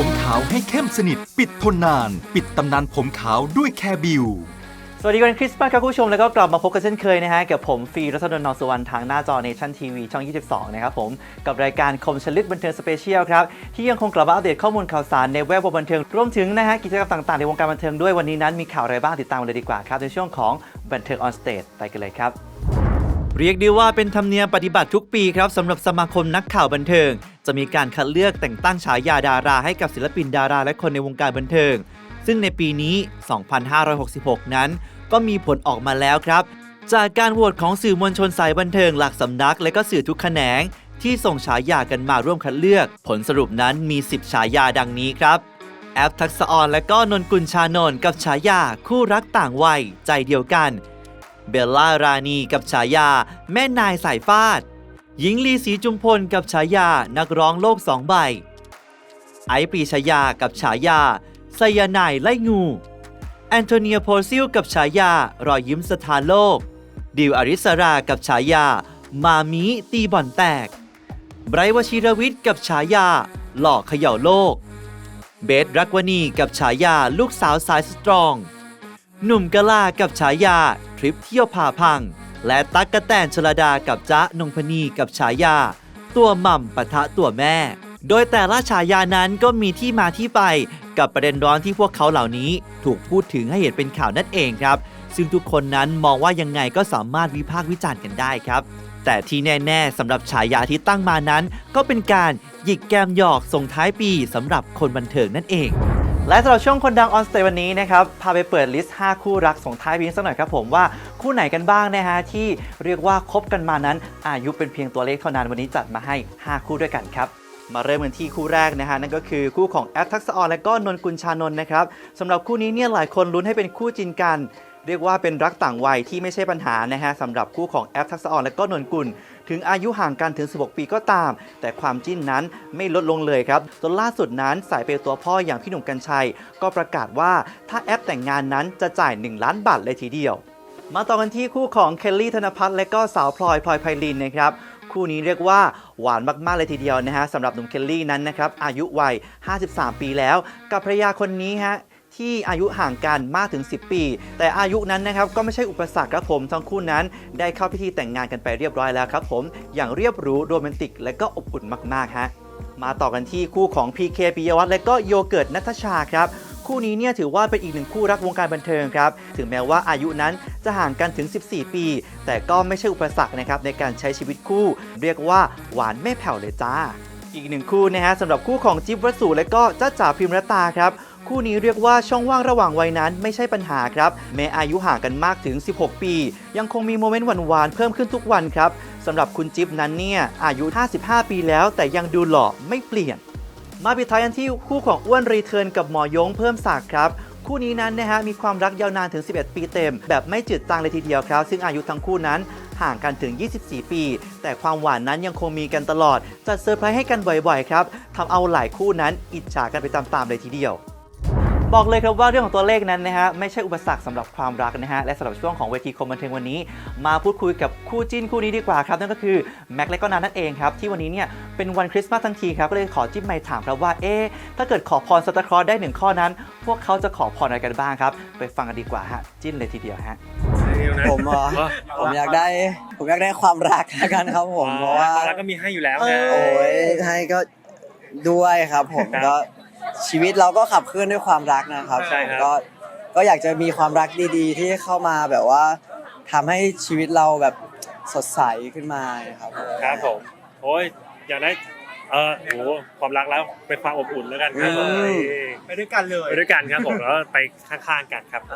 ผมขาวให้เข้มสนิท ปิดทนนาน ปิดตำนานผมขาวด้วยแคบิว สวัสดีวันคริสต์มาสครับคุณผู้ชม แล้วก็กลับมาพบกันเช่นเคยนะฮะ กับผมฟรีรัศดรนนท์สุวรรณทางหน้าจอเนชั่นทีวีช่อง 22 นะครับผม กับรายการคมชลึกบันเทิงสเปเชียลครับ ที่ยังคงกลับมาอัปเดตข้อมูลข่าวสารในแวดวงบันเทิงรวมถึงนะฮะกิจกรรมต่างๆ ในวงการบันเทิงด้วยวันนี้นั้นมีข่าวอะไรบ้างติดตามเลยดีกว่าครับในช่วงของบันเทิงออนสเตจไปกันเลยครับ เรียกได้ว่าเป็นธรรมเนียมปฏิบัติทุกปีครับสำหรับสมาคมนักข่าวบันเทิง จะมีการคัดเลือกแต่งตั้งฉายาดาราให้กับศิลปินดาราและคนในวงการบันเทิง ซึ่งในปีนี้ 2566 นั้น ก็มีผลออกมาแล้วครับ จากการโหวตของสื่อมวลชนสายบันเทิงหลักสำนัก และก็สื่อทุกแขนง ที่ส่งฉายากันมาร่วมคัดเลือก ผลสรุปนั้นมี 10 ฉายาดังนี้ครับแอปทักษะออนและก็นนกุลชานนกับฉายาคู่รักต่างวัยใจเดียวกัน เบลล่ารานีกับฉายา แม่นายสายฟาด หญิงลีศรีจุมพลกับฉายานักร้องโลกสองใบ ไอปรีชยากับฉายาไซยานายไล่งู แอนโทเนียโพซิลกับฉายารอยยิ้มสถานโลก ดิวอริสรากับฉายา มามิตีบ่อนแตก ไบรท์วชิรวิทย์กับฉายา หล่อเขย่าโลก เบสรักวณีกับฉายาลูกสาวสายสตรอง หนุ่มกะลากับฉายา ทริปเที่ยวผ่าพัง และตั๊กกะแตนชลดากับจ๊ะนงพนีกับฉายา ตัวหม่ำปะทะตัวแม่ โดยแต่ละฉายานั้นก็มีที่มาที่ไปกับประเด็นร้อนที่พวกเขาเหล่านี้ ถูกพูดถึงให้เห็นเป็นข่าวนั่นเองครับ ซึ่งทุกคนนั้นมองว่ายังไงก็สามารถวิพากษ์วิจารณ์กันได้ครับ แต่ที่แน่ๆสำหรับฉายาที่ตั้งมานั้น ก็เป็นการหยิกแกมหยอกส่งท้ายปีสำหรับคนบันเทิงนั่นเอง และสำหรับช่วงคนดังออนสเตจวันนี้นะครับ พาไปเปิดลิสต์ 5 คู่รักส่งท้ายปีนสักหน่อยครับผมว่าคู่ไหนกันบ้างนะฮะที่เรียกว่าคบกันมานั้น อายุเป็นเพียงตัวเลขเท่านั้นวันนี้จัดมาให้ 5 คู่ด้วยกันครับมาเริ่มกันที่คู่แรกนะฮะนั่นก็คือคู่ของแอปทักษะออนและก็นนกุลชานนท์นะครับสำหรับคู่นี้เนี่ยหลายคนลุ้นให้เป็นคู่จินกัน เรียกว่าเป็นรักต่างวัยที่ไม่ใช่ปัญหานะฮะสำหรับคู่ของแอปทักษะออนและก็นนกุล ถึงอายุห่างกันถึง 16 ปีก็ตาม แต่ความจิ้นนั้นไม่ลดลงเลยครับจนล่าสุดนั้นสายเปย์ตัวพ่ออย่างพี่หนุ่มกัญชัย ก็ประกาศว่าถ้าแอปแต่งงานนั้นจะจ่าย 1 ล้านบาทเลยทีเดียว มาต่อกันที่คู่ของเคลลี่ธนพัฒน์และก็สาวพลอยพลอยไพลินนะครับคู่นี้เรียกว่าหวานมาก ๆ เลยทีเดียวนะฮะสำหรับหนุ่มเคลลี่นั้นนะครับอายุวัย 53 ปีแล้ว กับภรรยาคนนี้ฮะ ที่อายุห่างกันมากถึง 10 ปี แต่อายุนั้นนะครับก็ไม่ใช่อุปสรรคครับผมทั้งคู่นั้น ได้เข้าพิธีแต่งงานกันไปเรียบร้อยแล้วครับผมอย่างเรียบรู้โรแมนติกและก็อบอุ่นมากๆฮะมาต่อกันที่คู่ของ PK ปิยวัฒน์และก็โยเกิร์ตนัทชาครับคู่นี้เนี่ยถือว่าเป็นอีกหนึ่งคู่รักวงการบันเทิงครับ ถึงแม้ว่าอายุนั้นจะห่างกันถึง 14 ปี แต่ก็ไม่ใช่อุปสรรคนะครับในการใช้ชีวิตคู่ เรียกว่าหวานไม่แผ่วเลยจ้า อีกหนึ่งคู่นะฮะสำหรับคู่ของจิ๊บวัสสุและก็จ้าจ๋าพิมรตาครับ คู่นี้เรียกว่าช่องว่างระหว่างวัยนั้นไม่ใช่ปัญหาครับ แม้อายุห่างกันมากถึง 16 ปี ยังคงมีโมเมนต์หวานๆเพิ่มขึ้นทุกวันครับสำหรับคุณจิ๊บนั้นเนี่ยอายุ 55 ปีแล้ว แต่ยังดูหล่อไม่เปลี่ยน มาปิดท้ายกันที่คู่ของอ้วนรีเทิร์นกับหมอยงเพิ่มศักดิ์ครับคู่นี้นั้นนะฮะมีความรักยาวนานถึง 11 ปีเต็ม แบบไม่จืดจางเลยทีเดียวครับ ซึ่งอายุทั้งคู่นั้นห่างกันถึง 24 ปี แต่ความหวานนั้นยังคงมีกันตลอดจัดเซอร์ไพรส์ให้กันบ่อยๆ ครับทำเอาหลายคู่นั้นอิจฉากันไปตามๆเลยทีเดียว บอกเลยครับว่าเรื่องของตัวเลขนั้นนะฮะไม่ใช่อุปสรรคสำหรับความรักนะฮะและสำหรับช่วงของเวทีคมบันเทิงวันนี้ มาพูดคุยกับคู่จิ้นคู่นี้ดีกว่าครับนั่นก็คือแม็กและก็นันนั่นเองครับที่วันนี้เนี่ยเป็นวันคริสต์มาสทั้งทีครับก็เลยขอจิ้มไมค์ถามครับว่าเอ๊ะถ้าเกิดขอพรซานตาคลอสได้หนึ่งข้อนั้น พวกเขาจะขอพรอะไรกันบ้างครับ ไปฟังกันดีกว่าฮะจิ้นเลยทีเดียวฮะผมเหรอผมอยากได้ ผมอยากได้ความรักละกันครับผมเพราะว่าความรักก็มีให้อยู่แล้วไงโอ้ยให้ก็ด้วยครับผมครับก็ ชีวิตเราก็ขับเคลื่อนด้วยความรักนะครับใช่ครับ ก็ก็อยากจะมีความรักดีๆ ที่เข้ามาแบบว่าทำให้ชีวิตเราแบบสดใสขึ้นมาครับผม ครับผมโอ้ยอยากได้เออโหความรักแล้วเป็นความอบอุ่นแล้วกันครับผมไปด้วยกันเลย ไปด้วยกันครับผมแล้วไปข้างๆกันครับ เ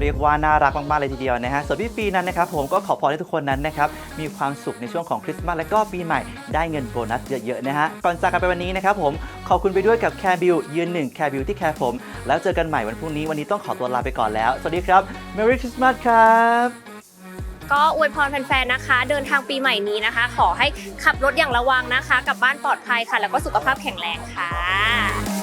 เรียกว่าน่ารักมากๆเลยทีเดียวนะฮะส่วนพี่ปีนั้นนะครับผมก็ขอพรให้ทุกคนนั้นนะครับมีความสุขในช่วงของคริสต์มาสและก็ปีใหม่ได้เงินโบนัสเยอะๆนะฮะก่อนจากกันไปวันนี้นะครับผมขอบคุณไปด้วยกับแคร์บิลยืนหนึ่งแคร์บิลที่แคร์ผม แล้วเจอกันใหม่วันพรุ่งนี้วันนี้ต้องขอตัวลาไปก่อนแล้ว สวัสดีครับ Merry Christmas ครับก็อวยพรแฟนๆ นะคะ เดินทางปีใหม่นี้นะคะ ขอให้ขับรถอย่างระวังนะคะกลับบ้านปลอดภัยค่ะ แล้วก็สุขภาพแข็งแรงค่ะ